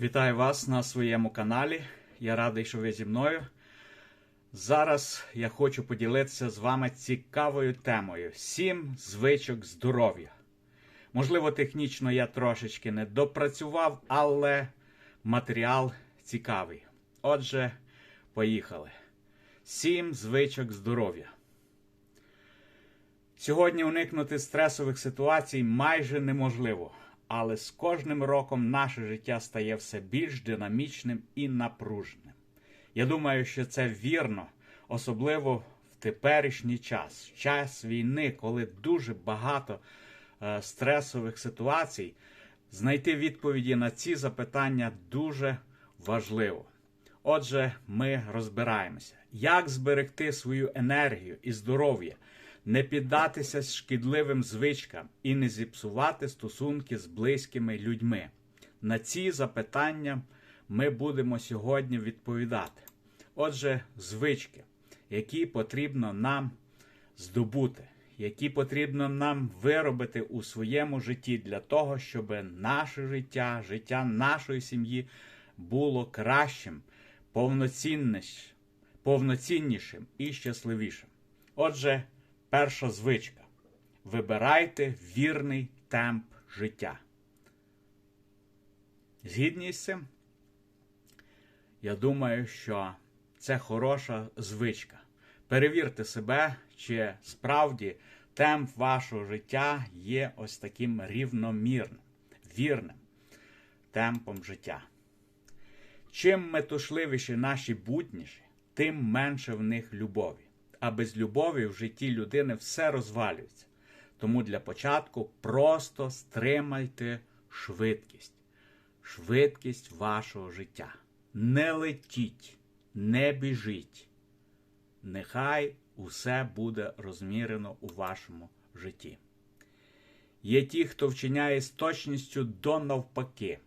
Вітаю вас на своєму каналі. Я радий, що ви зі мною. Зараз я хочу поділитися з вами цікавою темою: сім звичок здоров'я. Можливо, технічно я трошечки не допрацював, але матеріал цікавий. Отже, поїхали. Сім звичок здоров'я. Сьогодні уникнути стресових ситуацій майже неможливо, але з кожним роком наше життя стає все більш динамічним і напруженим. Я думаю, що це вірно, особливо в теперішній час, час війни, коли дуже багато е, стресових ситуацій, знайти відповіді на ці запитання дуже важливо. Отже, ми розбираємося, як зберегти свою енергію і здоров'я, не піддатися шкідливим звичкам і не зіпсувати стосунки з близькими людьми. На ці запитання ми будемо сьогодні відповідати. Отже, звички, які потрібно нам здобути, які потрібно нам виробити у своєму житті для того, щоб наше життя, життя нашої сім'ї було кращим, повноціннішим, повноціннішим і щасливішим. Отже, перша звичка. Вибирайте вірний темп життя. Згідні з цим, я думаю, що це хороша звичка. Перевірте себе, чи справді темп вашого життя є ось таким рівномірним, вірним темпом життя. Чим метушливіші наші будніші, тим менше в них любові. А без любові в житті людини все розвалюється. Тому для початку просто стримайте швидкість, швидкість вашого життя. Не летіть, не біжіть. Нехай усе буде розмірено у вашому житті. Є ті, хто вчиняє з точністю до навпаки.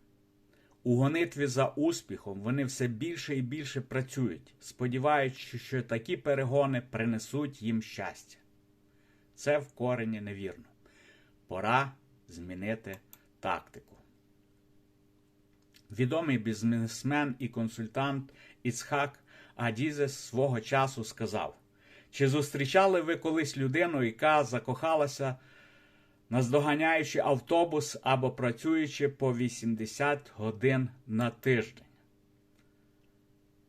У гонитві за успіхом вони все більше і більше працюють, сподіваючись, що такі перегони принесуть їм щастя. Це в корені невірно. Пора змінити тактику. Відомий бізнесмен і консультант Іцхак Адізес свого часу сказав: Чи зустрічали ви колись людину, яка закохалася, наздоганяючи автобус або працюючи по 80 годин на тиждень?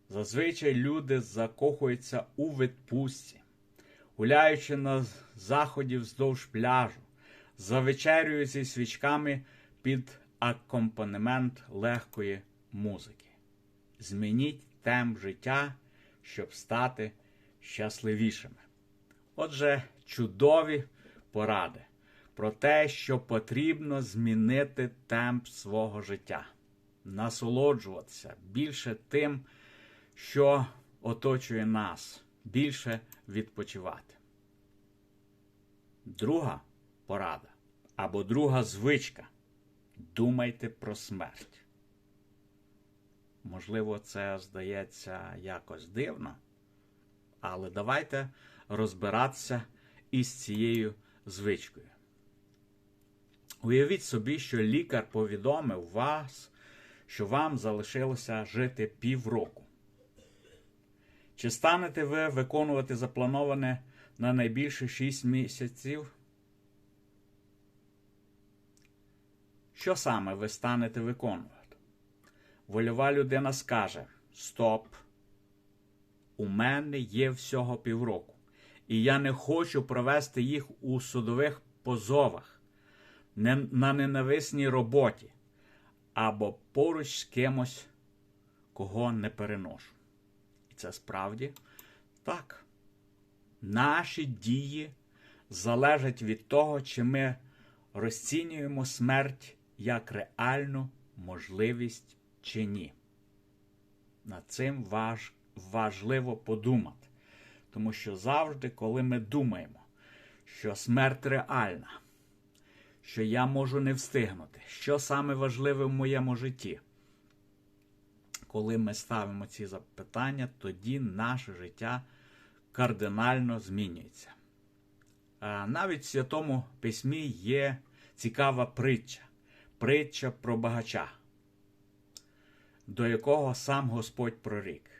Зазвичай люди закохуються у відпустці, гуляючи на заході вздовж пляжу, завечерюють зі свічками під акомпанемент легкої музики. Змініть темп життя, щоб стати щасливішими. Отже, чудові поради про те, що потрібно змінити темп свого життя, насолоджуватися більше тим, що оточує нас, більше відпочивати. Друга порада або друга звичка. Думайте про смерть. Можливо, це здається якось дивно, але давайте розбиратися із цією звичкою. Уявіть собі, що лікар повідомив вас, що вам залишилося жити півроку. Чи станете ви виконувати заплановане на найбільше 6 місяців? Що саме ви станете виконувати? Вольова людина скаже: Стоп! У мене є всього півроку, і я не хочу провести їх у судових позовах, на ненависній роботі або поруч з кимось, кого не переношу. І це справді так. Наші дії залежать від того, чи ми розцінюємо смерть як реальну можливість чи ні. Над цим важ, важливо подумати. Тому що завжди, коли ми думаємо, що смерть реальна, що я можу не встигнути, що саме важливе в моєму житті, коли ми ставимо ці запитання, тоді наше життя кардинально змінюється. Навіть в Святому Письмі є цікава притча притча про багача. до якого сам Господь прорік.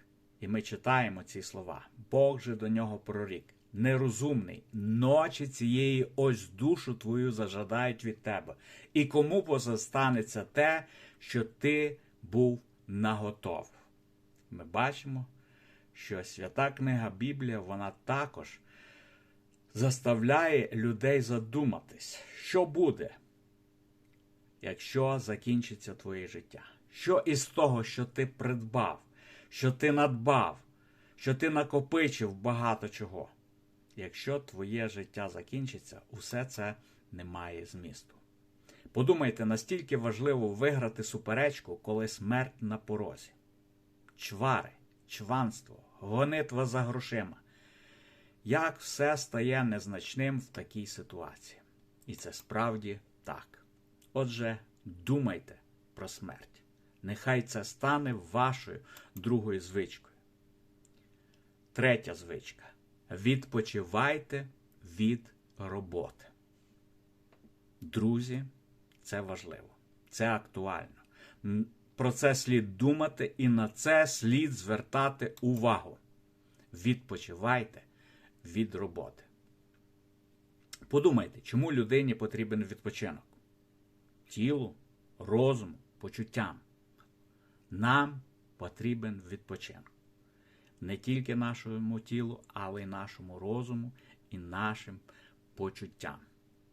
І ми читаємо ці слова. Бог же до нього прорік. Нерозумний, ночі цієї ось душу твою зажадають від тебе. І кому позастанеться те, що ти був наготов. Ми бачимо, що свята книга Біблія, вона також заставляє людей задуматись, що буде, якщо закінчиться твоє життя. Що із того, що ти придбав, що ти надбав, що ти накопичив багато чого. Якщо твоє життя закінчиться, усе це не має змісту. Подумайте, настільки важливо виграти суперечку, коли смерть на порозі. Чвари, чванство, гонитва за грошима. Як все стає незначним в такій ситуації. І це справді так. Отже, думайте про смерть. Нехай це стане вашою другою звичкою. Третя звичка. Відпочивайте від роботи. Друзі, це важливо, це актуально. Про це слід думати і на це слід звертати увагу. Відпочивайте від роботи. Подумайте, чому людині потрібен відпочинок? Тілу, розуму, почуттям. Нам потрібен відпочинок. Не тільки нашому тілу, але й нашому розуму і нашим почуттям.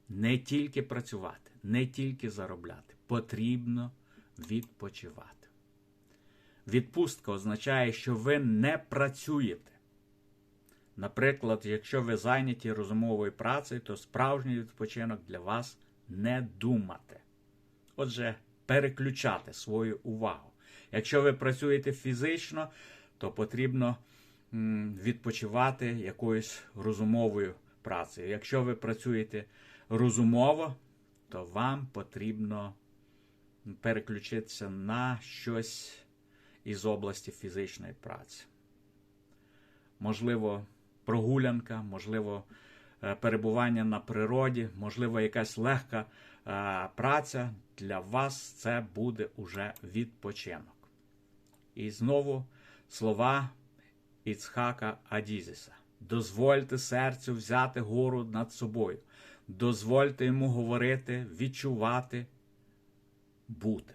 Не тільки працювати, не тільки заробляти. Потрібно відпочивати. Відпустка означає, що ви не працюєте. Наприклад, якщо ви зайняті розумовою працею, то справжній відпочинок для вас не думати. Отже, переключати свою увагу. Якщо ви працюєте фізично, то потрібно відпочивати якоюсь розумовою працею. Якщо ви працюєте розумово, то вам потрібно переключитися на щось із області фізичної праці. Можливо, прогулянка, можливо, е, перебування на природі, можливо, якась легка е, праця. Для вас це буде уже відпочинок. І знову слова Іцхака Адізіса. Дозвольте серцю взяти гору над собою. Дозвольте йому говорити, відчувати, бути.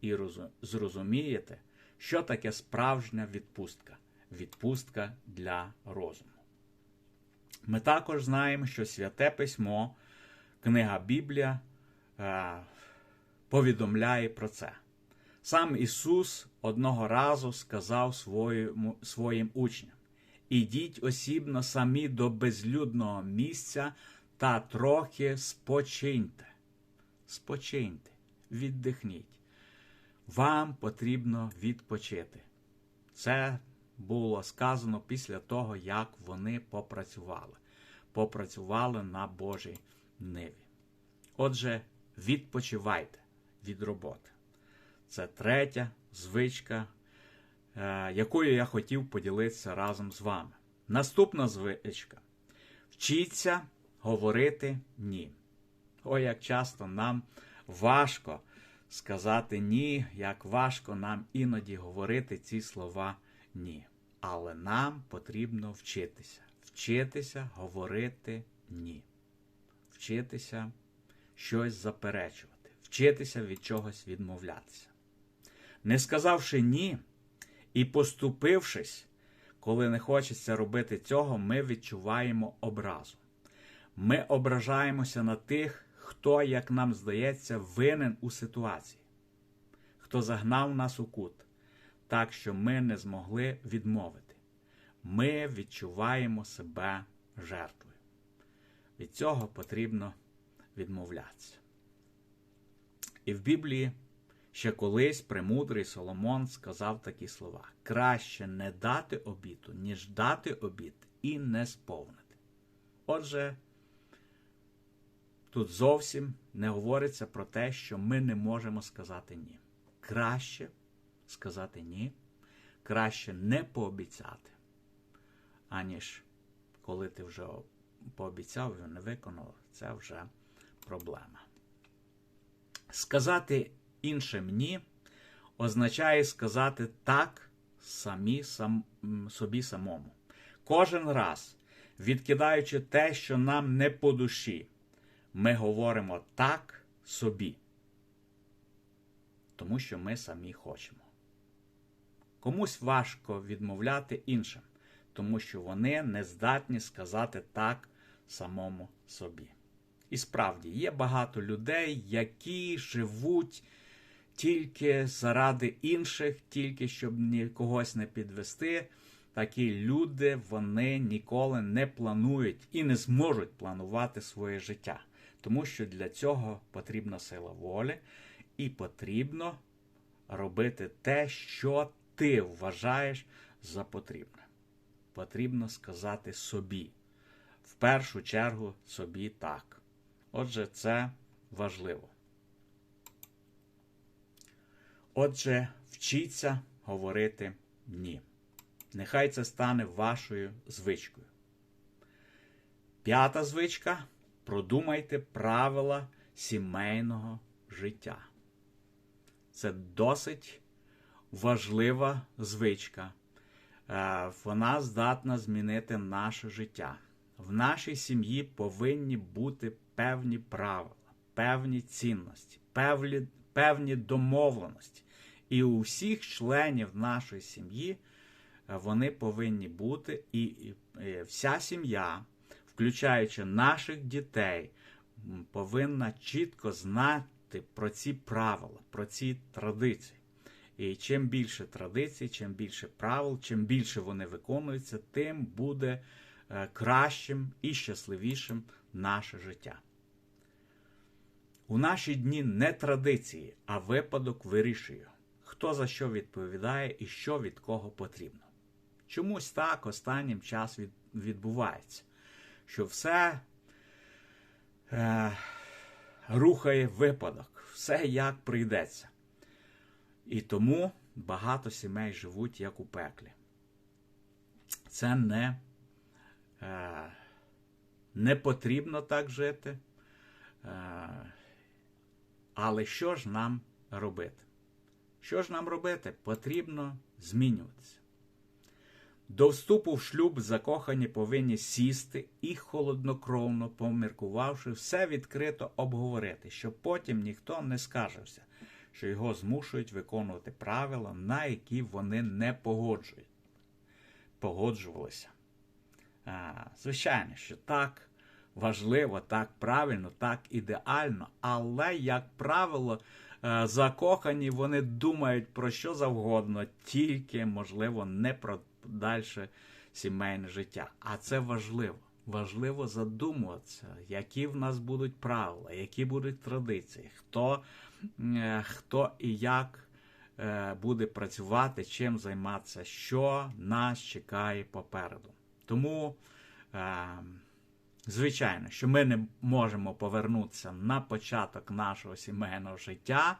І зрозумієте, що таке справжня відпустка. Відпустка для розуму. Ми також знаємо, що Святе Письмо, книга Біблія е, повідомляє про це. Сам Ісус одного разу сказав своєму, своїм учням: Ідіть осібно самі до безлюдного місця та трохи спочиньте. Спочиньте, віддихніть. Вам потрібно відпочити. Це було сказано після того, як вони попрацювали. Попрацювали на Божій ниві. Отже, відпочивайте від роботи. Це третя звичка, е, якою я хотів поділитися разом з вами. Наступна звичка. Вчіться говорити ні. Ой, як часто нам важко сказати ні, як важко нам іноді говорити ці слова ні. Але нам потрібно вчитися. Вчитися говорити ні. Вчитися щось заперечувати, вчитися від чогось відмовлятися. Не сказавши ні і поступившись, коли не хочеться робити цього, ми відчуваємо образу. Ми ображаємося на тих, хто, як нам здається, винен у ситуації, хто загнав нас у кут, так що ми не змогли відмовити. Ми відчуваємо себе жертвою. Від цього потрібно відмовлятися. І в Біблії ще колись премудрий Соломон сказав такі слова: краще не дати обіту, ніж дати обіт і не сповнити. Отже, тут зовсім не говориться про те, що ми не можемо сказати ні. Краще сказати ні, краще не пообіцяти, аніж коли ти вже пообіцяв і не виконав, це вже проблема. Сказати іншим ні означає сказати так самі сам, собі самому. Кожен раз, відкидаючи те, що нам не по душі, ми говоримо так собі, тому що ми самі хочемо. Комусь важко відмовляти іншим, тому що вони не здатні сказати так самому собі. І справді є багато людей, які живуть тільки заради інших, тільки щоб ні когось не підвести. Такі люди вони ніколи не планують і не зможуть планувати своє життя, тому що для цього потрібна сила волі, і потрібно робити те, що ти вважаєш за потрібне. Потрібно сказати собі. В першу чергу собі так. Отже, це важливо. Отже, вчіться говорити ні. Нехай це стане вашою звичкою. П'ята звичка продумайте правила сімейного життя. Це досить важлива звичка. Е, Вона здатна змінити наше життя. В нашій сім'ї повинні бути певні правила, певні цінності, певні, певні домовленості. І у всіх членів нашої сім'ї е, вони повинні бути, і, вся сім'я, включаючи наших дітей, повинна чітко знати про ці правила, про ці традиції. І чим більше традицій, чим більше правил, чим більше вони виконуються, тим буде е, кращим і щасливішим наше життя. У наші дні не традиції, а випадок вирішує, хто за що відповідає і що від кого потрібно. Чомусь так останнім час відбувається, що все е, рухає випадок, все як прийдеться. І тому багато сімей живуть як у пеклі. Це не, е, не потрібно так жити. Е, але що ж нам робити? Що ж нам робити? Потрібно змінюватися. До вступу в шлюб закохані повинні сісти і холоднокровно, поміркувавши, все відкрито обговорити, щоб потім ніхто не скаржився, що його змушують виконувати правила, на які вони не погоджують. погоджувалися. А, Звичайно, що так важливо, так правильно, так ідеально, але, як правило, е, закохані вони думають про що завгодно, тільки, можливо, не про дальше сімейне життя. А це важливо. Важливо задумуватися, які в нас будуть правила, які будуть традиції, хто, е, хто і як е, буде працювати, чим займатися, що нас чекає попереду. Тому, е, звичайно, що ми не можемо повернутися на початок нашого сімейного життя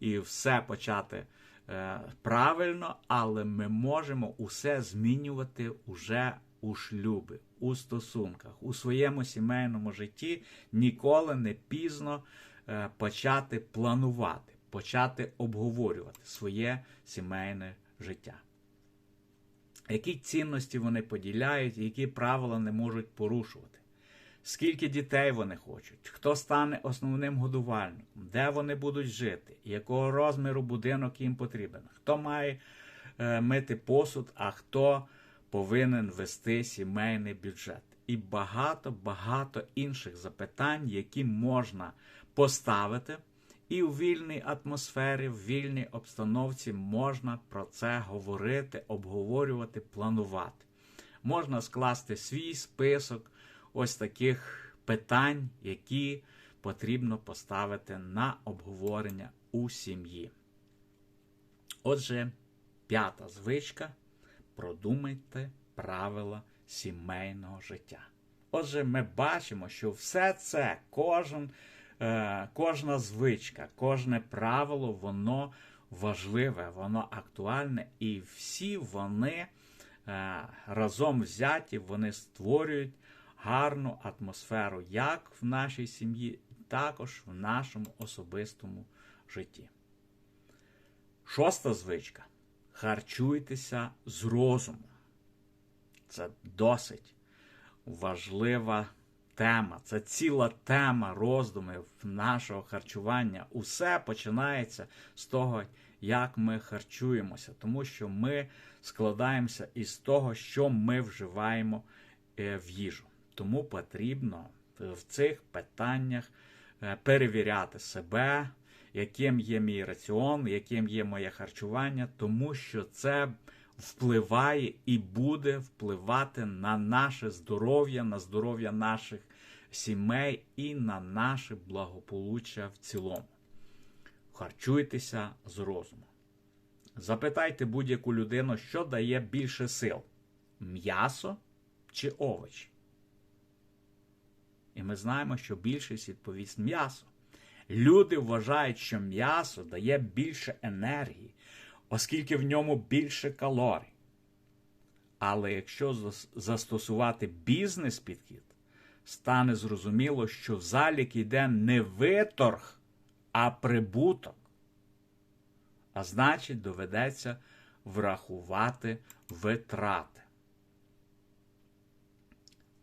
і все почати е, правильно, але ми можемо усе змінювати уже у шлюбі, у стосунках, у своєму сімейному житті ніколи не пізно е, почати планувати, почати обговорювати своє сімейне життя. Які цінності вони поділяють, які правила не можуть порушувати, скільки дітей вони хочуть, хто стане основним годувальником, де вони будуть жити, якого розміру будинок їм потрібен, хто має е, мити посуд, а хто повинен вести сімейний бюджет. І багато-багато інших запитань, які можна поставити, і у вільній атмосфері, в вільній обстановці можна про це говорити, обговорювати, планувати. Можна скласти свій список ось таких питань, які потрібно поставити на обговорення у сім'ї. Отже, п'ята звичка продумайте правила сімейного життя. Отже, ми бачимо, що все це, кожен, е, кожна звичка, кожне правило, воно важливе, воно актуальне, і всі вони е, разом взяті, вони створюють гарну атмосферу як в нашій сім'ї, також в нашому особистому житті. Шоста звичка. Харчуйтеся з розумом. Це досить важлива тема. Це ціла тема роздумів нашого харчування. Усе починається з того, як ми харчуємося, тому що ми складаємося із того, що ми вживаємо е, в їжу. Тому потрібно в цих питаннях е, перевіряти себе, яким є мій раціон, яким є моє харчування, тому що це впливає і буде впливати на наше здоров'я, на здоров'я наших сімей і на наше благополуччя в цілому. Харчуйтеся з розумом. Запитайте будь-яку людину, що дає більше сил: м'ясо чи овочі. І ми знаємо, що більшість відповість м'ясо. Люди вважають, що м'ясо дає більше енергії, оскільки в ньому більше калорій. Але якщо застосувати бізнес-підхід, стане зрозуміло, що в залік йде не виторг, а прибуток. А значить, доведеться врахувати витрати.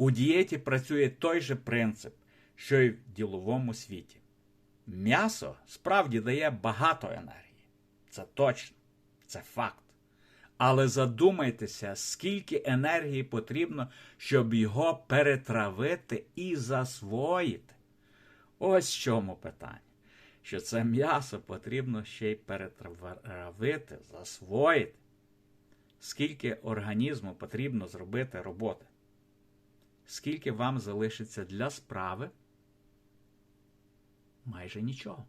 У дієті працює той же принцип, що й в діловому світі. М'ясо справді дає багато енергії. Це точно, це факт. Але задумайтеся, скільки енергії потрібно, щоб його перетравити і засвоїти. Ось в чому питання. Що це м'ясо потрібно ще й перетравити, засвоїти. Скільки організму потрібно зробити роботи? Скільки вам залишиться для справи? Майже нічого.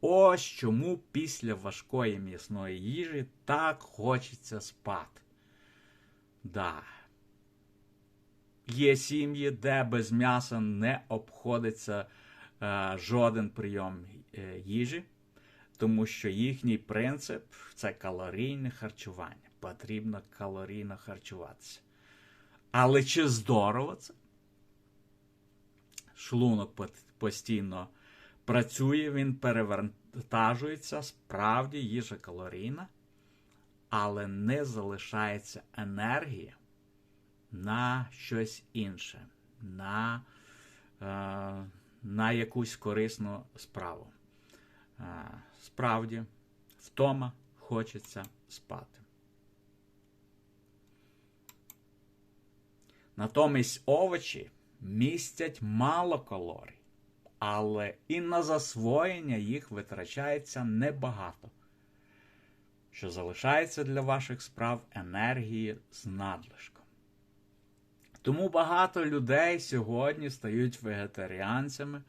Ось чому після важкої м'ясної їжі так хочеться спати. Да. Є сім'ї, де без м'яса не обходиться е, жоден прийом е, їжі, тому що їхній принцип це калорійне харчування. Потрібно калорійно харчуватися. Але чи здорово це? Шлунок постійно працює, він перевантажується, справді їжа калорійна, але не залишається енергія на щось інше, на, е, на якусь корисну справу. Е, справді, втома хочеться спати. Натомість овочі містять мало калорій, але і на засвоєння їх витрачається небагато, що залишається для ваших справ енергії з надлишком. Тому багато людей сьогодні стають вегетаріанцями,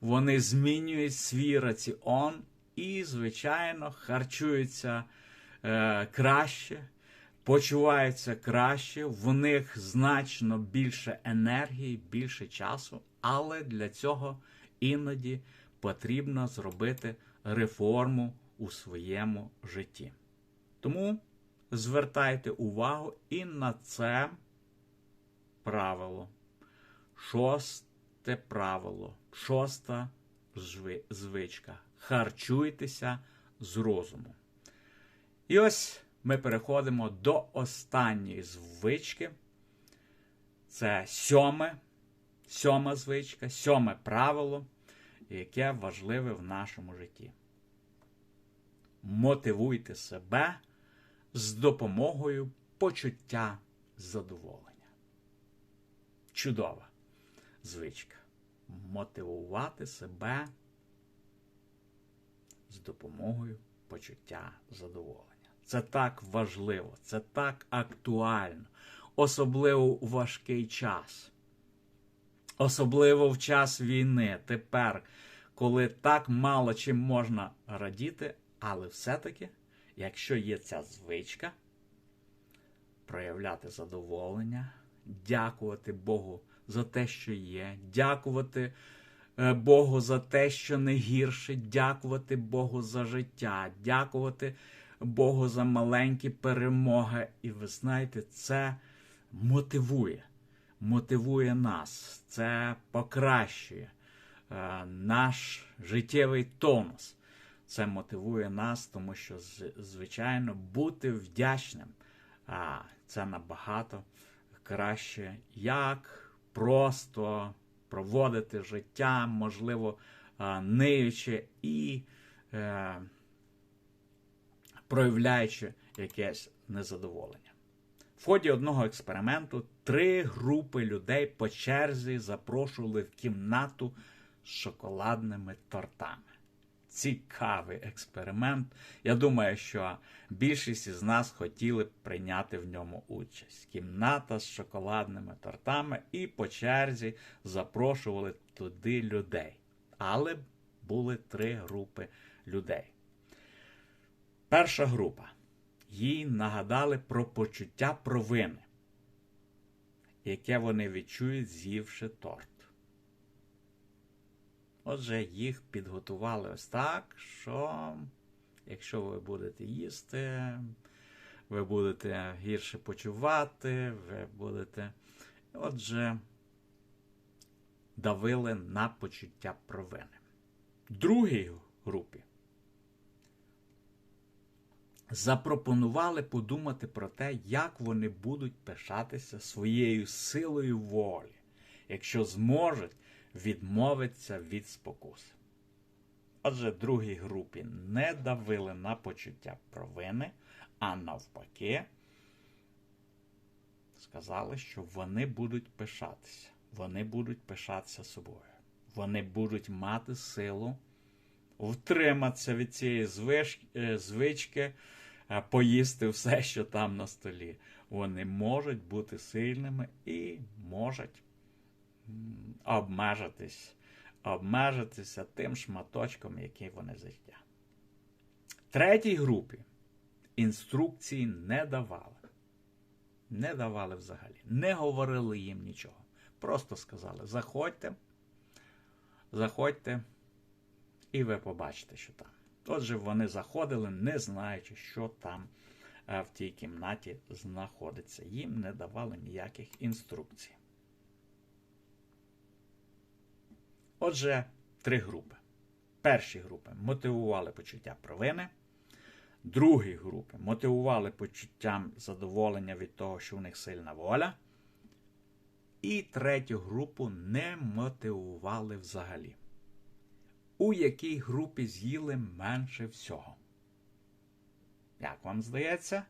вони змінюють свій раціон і, звичайно, харчуються е, краще, почуваються краще, в них значно більше енергії, більше часу, але для цього іноді потрібно зробити реформу у своєму житті. Тому звертайте увагу і на це правило. Шосте правило, шоста звичка. Харчуйтеся з розуму. І ось ми переходимо до останньої звички. Це сьоме, сьома звичка, сьоме правило, яке важливе в нашому житті. Мотивуйте себе з допомогою почуття задоволення. Чудова звичка. Мотивувати себе з допомогою почуття задоволення. Це так важливо, це так актуально, особливо у важкий час. Особливо в час війни, тепер, коли так мало чим можна радіти, але все-таки, якщо є ця звичка, проявляти задоволення, дякувати Богу за те, що є, дякувати е, Богу за те, що не гірше, дякувати Богу за життя, дякувати Богу за маленькі перемоги. І ви знаєте, це мотивує, мотивує нас, це покращує е, наш життєвий тонус. це мотивує нас, тому що, звичайно, бути вдячним а, це набагато краще, як просто проводити життя, можливо, а, ниючи і е, проявляючи якесь незадоволення. В ході одного експерименту три групи людей по черзі запрошували в кімнату з шоколадними тортами. Цікавий експеримент. Я думаю, що більшість із нас хотіли б прийняти в ньому участь. Кімната з шоколадними тортами і по черзі запрошували туди людей. Але були три групи людей. Перша група. Їй нагадали про почуття провини, яке вони відчують, з'ївши торт. Отже, їх підготували ось так, що якщо ви будете їсти, ви будете гірше почувати, ви будете. Отже, давили на почуття провини. Другій групі запропонували подумати про те, як вони будуть пишатися своєю силою волі, якщо зможуть відмовитися від спокуси. Отже, другій групі не давили на почуття провини, а навпаки, сказали, що вони будуть пишатися. Вони будуть пишатися собою. Вони будуть мати силу втриматися від цієї е, звички, поїсти все, що там на столі. Вони можуть бути сильними і можуть обмежитись, обмежитися тим шматочком, який вони з'їдять. Третій групі інструкції не давали. Не давали взагалі. Не говорили їм нічого. Просто сказали: заходьте, заходьте, і ви побачите, що там. Отже, вони заходили, не знаючи, що там е, в тій кімнаті знаходиться. Їм не давали ніяких інструкцій. Отже, три групи. Перші групи мотивували почуття провини. Другі групи мотивували почуттям задоволення від того, що в них сильна воля. І третю групу не мотивували взагалі. У якій групі з'їли менше всього? Як вам здається?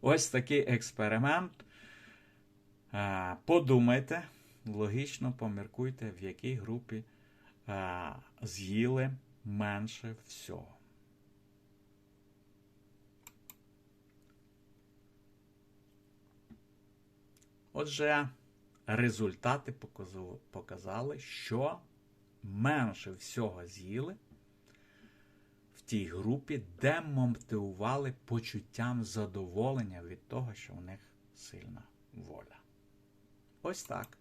Ось такий експеримент. Подумайте, логічно поміркуйте, в якій групі з'їли менше всього. Отже, результати показали, що менше всього з'їли в тій групі, де мотивували почуттям задоволення від того, що в них сильна воля. Ось так.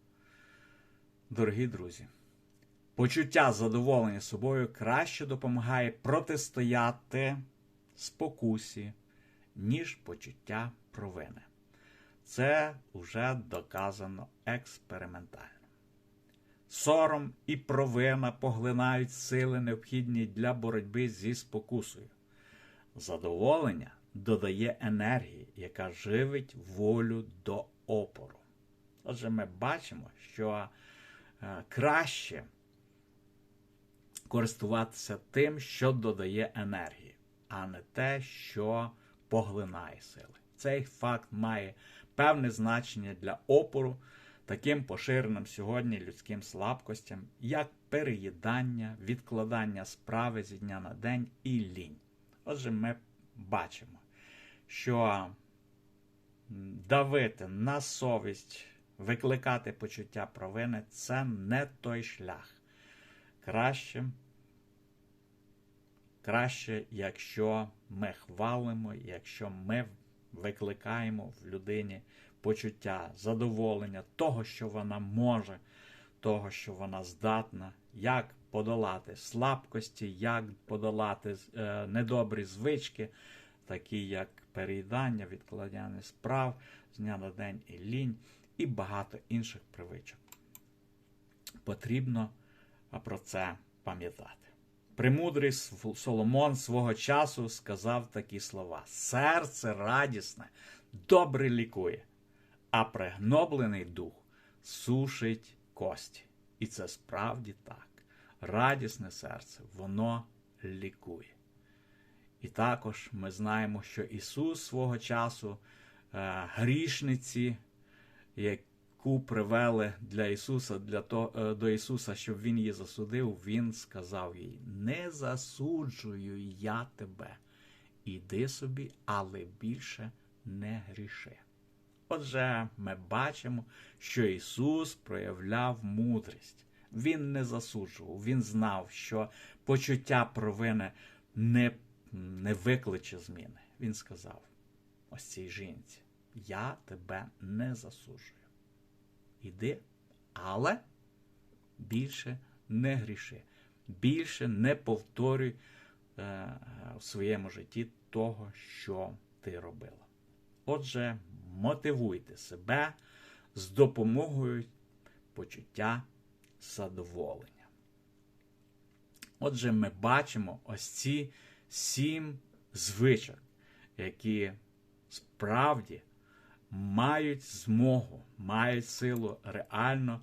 Дорогі друзі, почуття задоволення собою краще допомагає протистояти спокусі, ніж почуття провини. Це вже доказано експериментально. Сором і провина поглинають сили, необхідні для боротьби зі спокусою. Задоволення додає енергії, яка живить волю до опору. Отже, ми бачимо, що е, краще користуватися тим, що додає енергії, а не те, що поглинає сили. Цей факт має певне значення для опору таким поширеним сьогодні людським слабкостям, як переїдання, відкладання справи зі дня на день і лінь. Отже, ми бачимо, що давити на совість, викликати почуття провини це не той шлях. Краще, краще, якщо ми хвалимо, якщо ми викликаємо в людині почуття, задоволення того, що вона може, того, що вона здатна, як подолати слабкості, як подолати е, недобрі звички, такі як переїдання, відкладання справ з дня на день і лінь, і багато інших привичок. Потрібно про це пам'ятати. Премудрий Соломон свого часу сказав такі слова: Серце радісне, добре лікує, а пригноблений дух сушить кості. І це справді так. Радісне серце, воно лікує. І також ми знаємо, що Ісус свого часу е, грішниці, яку привели для Ісуса, для то, е, до Ісуса, щоб Він її засудив, Він сказав їй: Не засуджую я тебе. Іди собі, але більше не гріши. Отже, ми бачимо, що Ісус проявляв мудрість. Він не засуджував, Він знав, що почуття провини не, не викличе зміни. Він сказав: ось цій жінці, я тебе не засуджую. Іди, але більше не гріши, більше не повторюй е, в своєму житті того, що ти робила. Отже, мотивуйте себе з допомогою почуття задоволення. Отже, ми бачимо ось ці сім звичок, які справді мають змогу, мають силу реально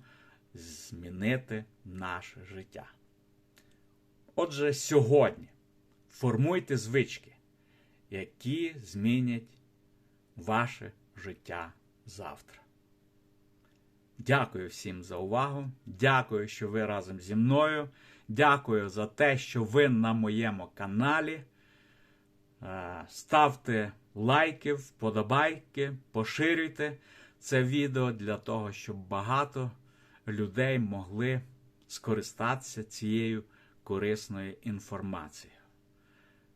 змінити наше життя. Отже, сьогодні формуйте звички, які змінять ваше життя завтра. Дякую всім за увагу. Дякую, що ви разом зі мною. Дякую за те, що ви на моєму каналі. Е, Ставте лайки, вподобайки, поширюйте це відео для того, щоб багато людей могли скористатися цією корисною інформацією.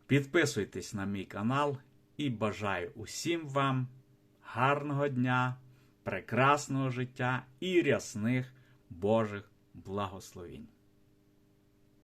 Підписуйтесь на мій канал і бажаю усім вам гарного дня, прекрасного життя і рясних Божих благословінь.